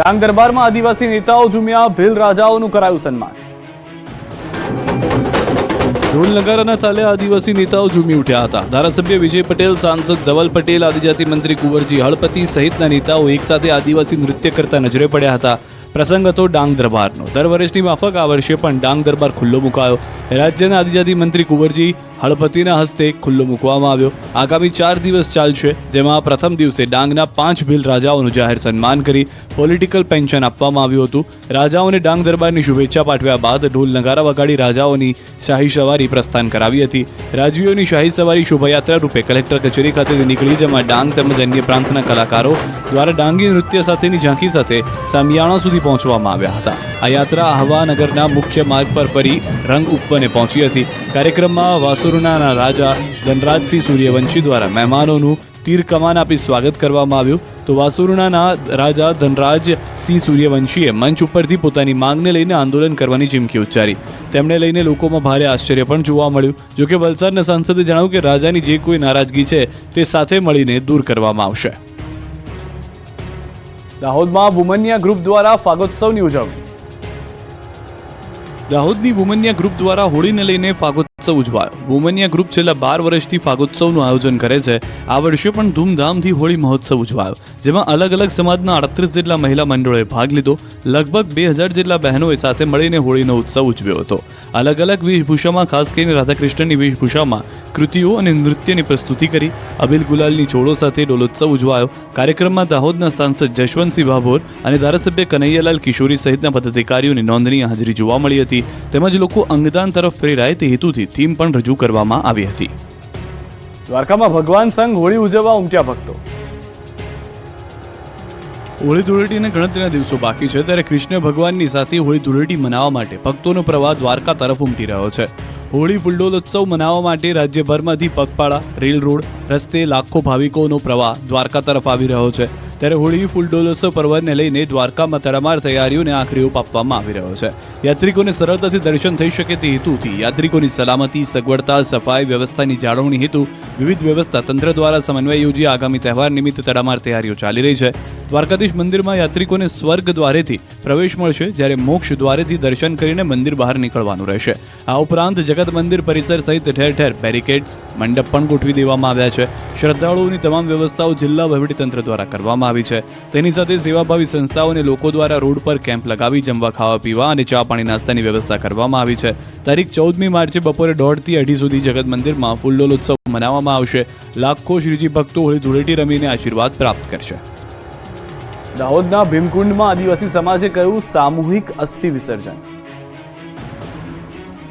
ડાંગ દરબારમાં આદિવાસી નેતાઓ ઝૂમ્યા ભીલ રાજાઓનું કરાયું સન્માન. ઢોલનગર અને તાલે આદિવાસી નેતાઓ ઝૂમી ઉઠ્યા હતા. ધારાસભ્ય વિજય પટેલ, સાંસદ ધવલ પટેલ, આદિજાતિ મંત્રી કુંવરજી હળપતિ સહિતના નેતાઓ એકસાથે આદિવાસી નૃત્ય કરતા નજરે પડ્યા હતા. પ્રસંગ હતો ડાંગ દરબારનો. દર વર્ષની માફક આ વર્ષે પણ ડાંગ દરબાર ખુલ્લો મુકાયો. રાજ્યના આદિજાતિ મંત્રી કુંવરજી હળપતિના હસ્તે ખુલ્લો મૂકવામાં આવ્યો. આગામી ચાર દિવસ ચાલશે, જેમાં પ્રથમ દિવસે ડાંગના પાંચ ભીલ રાજાઓનું જાહેર સન્માન કરી પોલિટિકલ પેન્શન આપવામાં આવ્યું હતું. રાજાઓને ડાંગ દરબારની શુભેચ્છા પાઠવ્યા બાદ ઢોલ નગારા વગાડી રાજાઓની શાહી સવારી પ્રસ્થાન કરાવી હતી. રાજવીઓની શાહી સવારી શોભાયાત્રા રૂપે કલેક્ટર કચેરી ખાતેથી નીકળી, જેમાં ડાંગ તેમજ અન્ય પ્રાંતના કલાકારો દ્વારા ડાંગી નૃત્ય સાથેની ઝાંખી સાથે સામિયાણા સુધી પહોંચવામાં આવ્યા હતા. આ યાત્રા આહવા નગરના મુખ્ય માર્ગ પર ફરી રંગ ઉપવને પહોંચી હતી. કાર્યક્રમમાં વાસુરનાના રાજા ધનરાજસિંહ સૂર્યવંશી દ્વારા મહેમાનોનું તીર કમાન આપી સ્વાગત કરવામાં આવ્યું. તો વાસુરણાના રાજા ધનરાજ સિંહ સૂર્યવંશીએ મંચ ઉપરથી પોતાની માંગને લઈને આંદોલન કરવાની ચીમકી ઉચ્ચારી. તેમને લઈને લોકોમાં ભારે આશ્ચર્ય પણ જોવા મળ્યું. જોકે વલસાડના સાંસદે જણાવ્યું કે રાજાની જે કોઈ નારાજગી છે તે સાથે મળીને દૂર કરવામાં આવશે. દાહોદમાં વુમનિયા ગ્રુપ દ્વારા ફાગોત્સવની ઉજવણી. દાહોદની વુમન્યા ગ્રુપ દ્વારા હોળીને લઈને ફાગોત્સવ ઉજવાયો. વુમન્યા ગ્રુપ છેલ્લા બાર વર્ષથી ફાગોત્સવનું આયોજન કરે છે. આ વર્ષે પણ ધૂમધામથી હોળી મહોત્સવ ઉજવાયો. જેમાં અલગ અલગ સમાજના અડત્રીસ જેટલા મહિલા મંડળોએ ભાગ લીધો. લગભગ બે હજાર જેટલા બહેનોએ સાથે મળીને હોળીનો ઉત્સવ ઉજવ્યો હતો. અલગ અલગ વેશભૂષામાં ખાસ કરીને રાધાકૃષ્ણની વેશભૂષામાં કૃતિઓ અને નૃત્યની પ્રસ્તુતિ કરી. અબિલ ગુલાલની છોડો સાથે ડોલોત્સવ ઉજવાયો. કાર્યક્રમમાં દાહોદના સાંસદ જશવંતસિંહ ભાભોર અને ધારાસભ્ય કનૈયાલાલ કિશોરી સહિતના પદાધિકારીઓની નોંધની હાજરી જોવા મળી હતી. તેમજ લોકો અંગદાન તરફ પ્રેરાય તે હેતુથી થીમ પણ રજૂ કરવામાં આવી હતી. દ્વારકામાં ભગવાન સંઘ હોળી ઉજવવા ઉમટ્યા ભક્તો. હોળી ધૂળેટીને ગણતરીના દિવસો બાકી છે ત્યારે કૃષ્ણ ભગવાનની સાથે હોળી ધૂળેટી મનાવવા માટે ભક્તોનો પ્રવાહ દ્વારકા તરફ ઉમટી રહ્યો છે. હોળી ફુલડોલોત્સવ મનાવવા માટે રાજ્યભરમાંથી પગપાળા રેલ રોડ રસ્તે લાખો ભાવિકોનો પ્રવાહ દ્વારકા તરફ આવી રહ્યો છે. ત્યારે હોળી ફૂલડોલોત્સવ પર્વને લઈને દ્વારકામાં તડામાર તૈયારીઓને આખરી ઓપ આપવામાં આવી રહ્યો છે. યાત્રિકોને સરળતાથી દર્શન થઈ શકે તે હેતુથી યાત્રિકોની સલામતી, સગવડતા, સફાઈ વ્યવસ્થાની જાળવણી હેતુ વિવિધ વ્યવસ્થા તંત્ર દ્વારા સમન્વય યોજી આગામી તહેવાર નિમિત્તે તડામાર તૈયારીઓ ચાલી રહી છે. દ્વારકાધીશ મંદિરમાં યાત્રિકોને સ્વર્ગ દ્વારેથી પ્રવેશ મળશે જ્યારે મોક્ષ દ્વારેથી દર્શન કરીને મંદિર બહાર નીકળવાનું રહેશે. આ ઉપરાંત જગત મંદિર પરિસર સહિત ઠેર ઠેર બેરિકેડ્સ, મંડપ પણ ગોઠવી દેવામાં આવ્યા છે. શ્રદ્ધાળુઓની તમામ વ્યવસ્થાઓ જિલ્લા વહીવટીતંત્ર દ્વારા કરવામાં આવી છે. તેની સાથે સેવાભાવી સંસ્થાઓ અને લોકો દ્વારા રોડ પર કેમ્પ લગાવી, જમવા, ખાવા, પીવા અને ચા પાણી નાસ્તાની વ્યવસ્થા કરવામાં આવી છે. તારીખ ચૌદમી માર્ચે બપોરે દોઢથી અઢી સુધી જગત મંદિરમાં ફૂલડોલોત્સવ મનાવવામાં આવશે. લાખો શ્રીજી ભક્તો હોળી ધૂળેટી રમીને આશીર્વાદ પ્રાપ્ત કરશે. દાહોદના ભીમકુંડમાં આદિવાસી સમાજે કહ્યું સામૂહિક અસ્થિ વિસર્જન?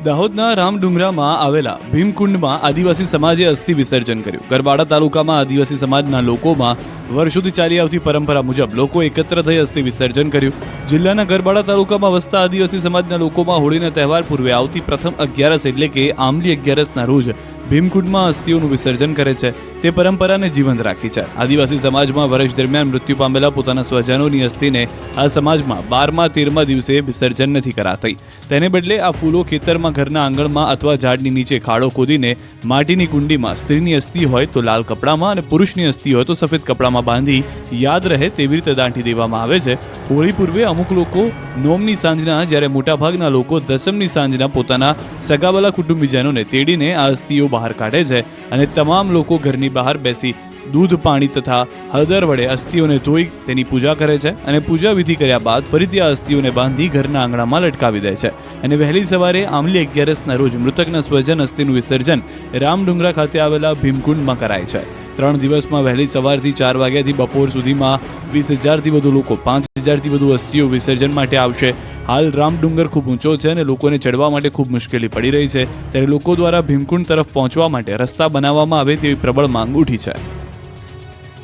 દાહોદના રામડુંગરામાં આવેલા ભીમકુંડમાં આદિવાસી સમાજે અસ્થિ વિસર્જન કર્યું. ગરબાડા તાલુકામાં આદિવાસી સમાજના લોકોમાં વર્ષોથી ચાલી આવતી પરંપરા મુજબ લોકો એકત્ર થઈ અસ્થિ વિસર્જન કર્યું. જિલ્લાના ગરબાડા તાલુકામાં વસતા આદિવાસી સમાજના લોકોમાં હોળીના તહેવાર પૂર્વે આવતી પ્રથમ અગિયારસ એટલે કે આમલી અગિયારસના રોજ ભીમકુંડમાં અસ્થિઓનું વિસર્જન કરે છે. તે પરંપરાને જીવંત રાખી છે. આદિવાસી સમાજમાં વર્ષ દરમિયાન મૃત્યુ પામેલા પોતાના સ્વજનોની અસ્થિને આ સમાજમાં બારમા, તેરમા દિવસે વિસર્જન નથી કરાતી તેને બદલે આ ફૂલો ખેતરમાં, ઘરના આંગણમાં અથવા ઝાડની નીચે ખાડો ખોદીને માટીની કુંડીમાં સ્ત્રીની અસ્થિ હોય તો લાલ કપડામાં અને પુરુષની અસ્થિ હોય તો સફેદ કપડામાં બાંધી યાદ રહે તેવી રીતે દાંટી દેવામાં આવે છે. હોળી પૂર્વે અમુક લોકો નોમની સાંજના, જ્યારે મોટાભાગના લોકો દસમની સાંજના પોતાના સગાવાલા કુટુંબીજનોને તેડીને આ અસ્થિઓ બહાર કાઢે છે અને તમામ લોકો ઘરની બહાર બેસી દૂધ, પાણી તથા હળદર વડે અસ્થિઓને ધોઈ તેની પૂજા કરે છે અને પૂજા વિધિ કર્યા બાદ ફરીથી આ અસ્થિઓને બાંધી ઘરના આંગણામાં લટકાવી દે છે. અને વહેલી સવારે આમલી અગિયારસના રોજ મૃતકના સ્વજન અસ્થિનું વિસર્જન રામડુંગરા ખાતે આવેલા ભીમકુંડમાં કરાય છે. ત્રણ દિવસમાં વહેલી સવારથી ચાર વાગ્યાથી બપોર સુધીમાં વીસ હજારથી વધુ લોકો, પાંચ હજારથી વધુ અસ્થિઓ વિસર્જન માટે આવશે. હાલ રામડુંગર ખૂબ ઊંચો છે અને લોકોને ચડવા માટે ખૂબ મુશ્કેલી પડી રહી છે. ત્યારે લોકો દ્વારા ભીમકુંડ તરફ પહોંચવા માટે રસ્તા બનાવવામાં આવે તેવી પ્રબળ માંગ ઉઠી છે.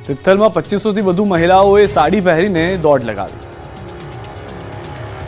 તિથલમાં પચીસોથી વધુ મહિલાઓએ સાડી પહેરીને દોડ લગાવી.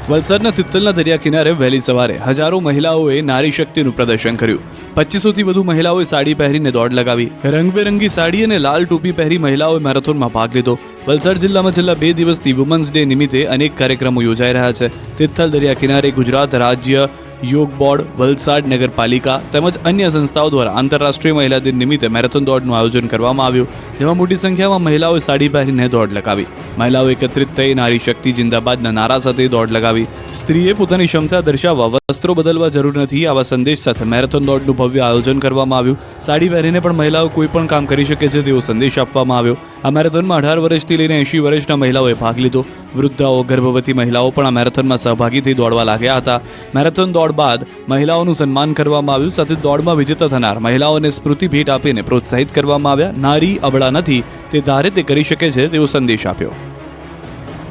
વલસાડના તિથલના દરિયા કિનારે વહેલી સવારે હજારો મહિલાઓએ નારી શક્તિનું પ્રદર્શન કર્યું. પચીસોથી વધુ મહિલાઓએ સાડી પહેરીને દોડ લગાવી. રંગબેરંગી સાડી અને લાલ ટોપી પહેરી મહિલાઓએ મેરેથોનમાં ભાગ લીધો. વલસાડ જિલ્લામાં છેલ્લા બે દિવસથી વુમન્સ ડે નિમિત્તે અનેક કાર્યક્રમો યોજાઈ રહ્યા છે. તિથલ દરિયા કિનારે ગુજરાત રાજ્ય યોગ બોર્ડ, વલસાડ નગરપાલિકા તેમજ અન્ય સંસ્થાઓ દ્વારા આંતરરાષ્ટ્રીય મહિલા દિન નિમિત્તે મેરેથોન દોડનું આયોજન કરવામાં આવ્યું. જેમાં મોટી સંખ્યામાં મહિલાઓએ સાડી પહેરીને દોડ લગાવી. મહિલાઓ એકત્રિત થઈ નારી શક્તિ જિંદાબાદના નારા સાથે દોડ લગાવી. સ્ત્રીએ પોતાની ક્ષમતા દર્શાવવા વસ્ત્રો બદલવા જરૂર નથી, આવા સંદેશ સાથે મેરેથોન દોડનું ભવ્ય આયોજન કરવામાં આવ્યું. સાડી પહેરીને પણ મહિલાઓ કોઈ પણ કામ કરી શકે છે તેવો સંદેશ આપવામાં આવ્યો. આ મેરેથોનમાં અઢાર વર્ષથી લઈને એંશી વર્ષના મહિલાઓએ ભાગ લીધો. વૃદ્ધાઓ, ગર્ભવતી મહિલાઓ પણ આ મેરેથોનમાં સહભાગી થઈ દોડવા લાગ્યા હતા. મેરેથોન દોડ બાદ મહિલાઓનું સન્માન કરવામાં આવ્યું. સાથે દોડમાં વિજેતા થનાર મહિલાઓને સ્મૃતિ ભેટ આપીને પ્રોત્સાહિત કરવામાં આવ્યા. નારી અબળા નથી, તે ધારે તે કરી શકે છે તેવો સંદેશ આપ્યો.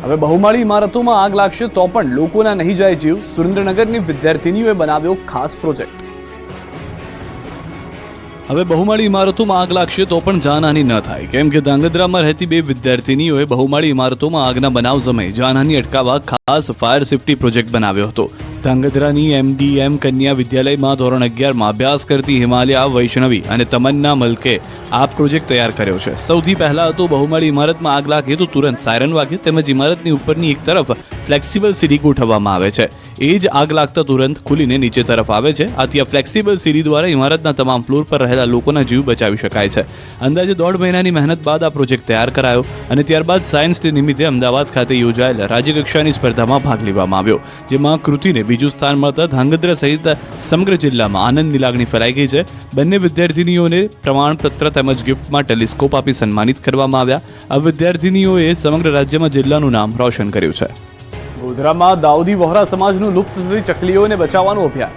હવે બહુમાળી ઇમારતોમાં આગ લાગશે તો પણ લોકોના નહીં જાય જીવ. સુરેન્દ્રનગરની વિદ્યાર્થીનીઓએ બનાવ્યો ખાસ પ્રોજેક્ટ. હવે બહુમાળી ઇમારતોમાં આગ લાગશે તો પણ જાનહાની ન થાય. કેમ કે ધાંગધ્રામાં રહેતી બે વિદ્યાર્થીનીઓએ બહુમાળી ઇમારતોમાં આગના બનાવ સમયે જાનહાની અટકાવવા ખાસ ફાયર સેફટી પ્રોજેક્ટ બનાવ્યો હતો. ધાંગધ્રાની એમડીએમ કન્યા વિદ્યાલયમાં ધોરણ અગિયારમાં અભ્યાસ કરતી હિમાલયા વૈષ્ણવી અને તમન્ના મલકે આ પ્રોજેક્ટ તૈયાર કર્યો છે. સૌથી પહેલા તો બહુમાળી ઇમારતમાં આગ લાગે તો તુરંત સાયરન વાગે તેમજ ઇમારતની ઉપરની એક તરફ ફ્લેક્સિબલ સીડી ગોઠવવામાં આવે છે. એ જ આગ લાગતા તુરંત ખુલીને નીચે તરફ આવે છે. આથી આ ફ્લેક્સિબલ સીડી દ્વારા ઇમારતના તમામ ફ્લોર પર રહેલા લોકોના જીવ બચાવી શકાય છે. અંદાજે દોઢ મહિનાની મહેનત બાદ આ પ્રોજેક્ટ તૈયાર કરાયો અને ત્યારબાદ સાયન્સ ડે નિમિત્તે અમદાવાદ ખાતે યોજાયેલ રાજ્યકક્ષાની સ્પર્ધામાં ભાગ લેવામાં આવ્યો, જેમાં કૃતિને બીજું સ્થાન મળતા ધાંગધ્રા સહિત સમગ્ર જિલ્લામાં આનંદની લાગણી ફેલાઈ ગઈ છે. બંને વિદ્યાર્થિનીઓને પ્રમાણપત્ર તેમજ ગિફ્ટમાં ટેલિસ્કોપ આપી સન્માનિત કરવામાં આવ્યા. આ વિદ્યાર્થિનીઓએ સમગ્ર રાજ્યમાં જિલ્લાનું નામ રોશન કર્યું છે. ગોધરામાં દાઉદી વહોરા સમાજનું લુપ્ત થતી ચકલીઓને બચાવવાનું અભિયાન.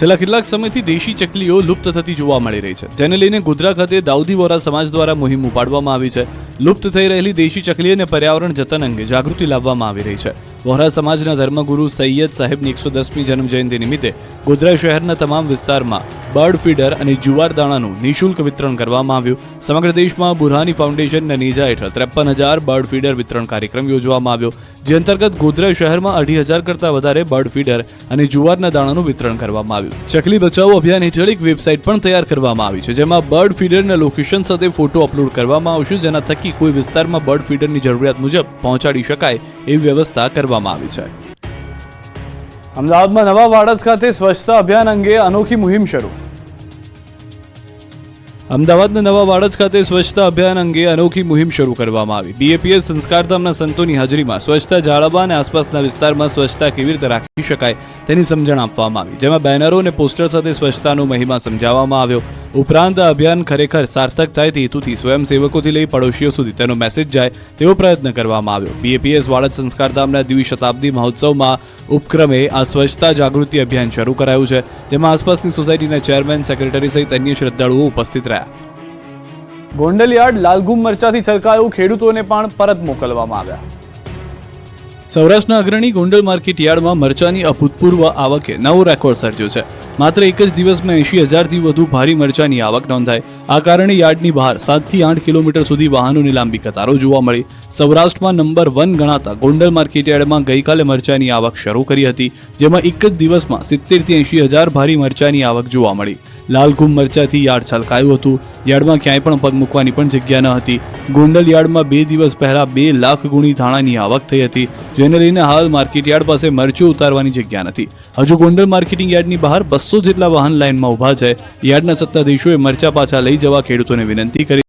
છેલ્લા કેટલાક સમયથી દેશી ચકલીઓ લુપ્ત થતી જોવા મળી રહી છે. જેને લઈને ગોધરા ખાતે દાઉદી વોરા સમાજ દ્વારા મુહિમ ઉપાડવામાં આવી છે. લુપ્ત થઈ રહેલી દેશી ચકલી અને પર્યાવરણ જતન અંગે જાગૃતિ લાવવામાં આવી રહી છે. વોરા સમાજના ધર્મગુરુ સૈયદ સાહેબની એકસો દસમી જન્મજયંતિ નિમિત્તે ગોધરા શહેરના તમામ વિસ્તારમાં બર્ડ ફીડર અને જુવાર દાણાનું નિઃશુલ્ક વિતરણ કરવામાં આવ્યું. સમગ્ર દેશમાં બુરહાની ફાઉન્ડેશનના નીજા હેઠળ ત્રેપન હજાર બર્ડ ફીડર વિતરણ કાર્યક્રમ યોજવામાં આવ્યો. જે અંતર્ગત ગોધરા શહેરમાં અઢી હજાર કરતાં વધારે બર્ડ ફીડર અને જુવારના દાણાનું વિતરણ કરવામાં આવ્યું. ચકલી બચાવો અભિયાન હેઠળ એક વેબસાઇટ પણ તૈયાર કરવામાં આવી છે, જેમાં બર્ડ ફીડરના લોકેશન સાથે ફોટો અપલોડ કરવામાં આવશે, જેના થકી કોઈ વિસ્તારમાં બર્ડ ફીડરની જરૂરિયાત મુજબ પહોંચાડી શકાય એવી વ્યવસ્થા કરવામાં આવી છે. અમદાવાદમાં નવા વાડજ ખાતે સ્વચ્છતા અભિયાન અંગે અનોખી મુહિમ શરૂ. અમદાવાદના નવા વાડજ ખાતે સ્વચ્છતા અભિયાન અંગે અનોખી મુહિમ શરૂ કરવામાં આવી. બીએપીએસ સંસ્કારધામના સંતોની હાજરીમાં સ્વચ્છતા જાળવવા અને આસપાસના વિસ્તારમાં સ્વચ્છતા કેવી રીતે રાખી શકાય તેની સમજણ આપવામાં આવી. જેમાં બેનરો અને પોસ્ટર સાથે સ્વચ્છતાનો મહિમા સમજાવવામાં આવ્યો. ઉપરાંત અભિયાન ખરેખર સાર્થક થાય તે હેતુથી સ્વયંસેવકોથી લઈ પડોશીઓ સુધી તેનો મેસેજ જાય તેવો પ્રયત્ન કરવામાં આવ્યો. બીએપીએસ વાડજ સંસ્કારધામના દ્વિશતાબ્દી મહોત્સવમાં ઉપક્રમે આ સ્વચ્છતા જાગૃતિ અભિયાન શરૂ કરાયું છે, જેમાં આસપાસની સોસાયટીના ચેરમેન, સેક્રેટરી સહિત અન્ય શ્રદ્ધાળુઓ ઉપસ્થિત રહ્યા. ગોંડલ યાર્ડ લાલઘુમ મરચાથી છલકાયું ખેડૂતોને પણ પરત મોકલવામાં આવ્યા. સૌરાષ્ટ્રના અગ્રણી ગોંડલ માર્કેટ યાર્ડમાં મરચાની અભૂતપૂર્વ આવકે નવો રેકોર્ડ સર્જ્યો છે. માત્ર એક જ દિવસમાં એંશી હજારથી વધુ ભારી મરચાની આવક નોંધાઈ. આ કારણે યાર્ડની બહાર સાતથી આઠ કિલોમીટર સુધી વાહનોની લાંબી કતારો જોવા મળી. સૌરાષ્ટ્રમાં નંબર વન ગણાતા ગોંડલ માર્કેટયાર્ડમાં ગઈકાલે મરચાની આવક શરૂ કરી હતી, જેમાં એક જ દિવસમાં સિત્તેરથી એંશી હજાર ભારી મરચાની આવક જોવા મળી. લાલઘુમ મરચાથી યાર્ડ છલકાયું હતું. યાર્ડમાં ક્યાંય પણ પગ મૂકવાની પણ જગ્યા ન હતી. ગોંડલ યાર્ડમાં બે દિવસ પહેલા બે લાખ ગુણી ધાણાની આવક થઈ હતી, જેને લઈને હાલ માર્કેટ યાર્ડ પાસે મરચું ઉતારવાની જગ્યા નથી. હજુ ગોંડલ માર્કેટિંગ યાર્ડની બહાર બસો જેટલા વાહન લાઇનમાં ઊભા છે. યાર્ડના સત્તાધીશોએ મરચા પાછા લઈ જવા ખેડૂતોને વિનંતી કરી.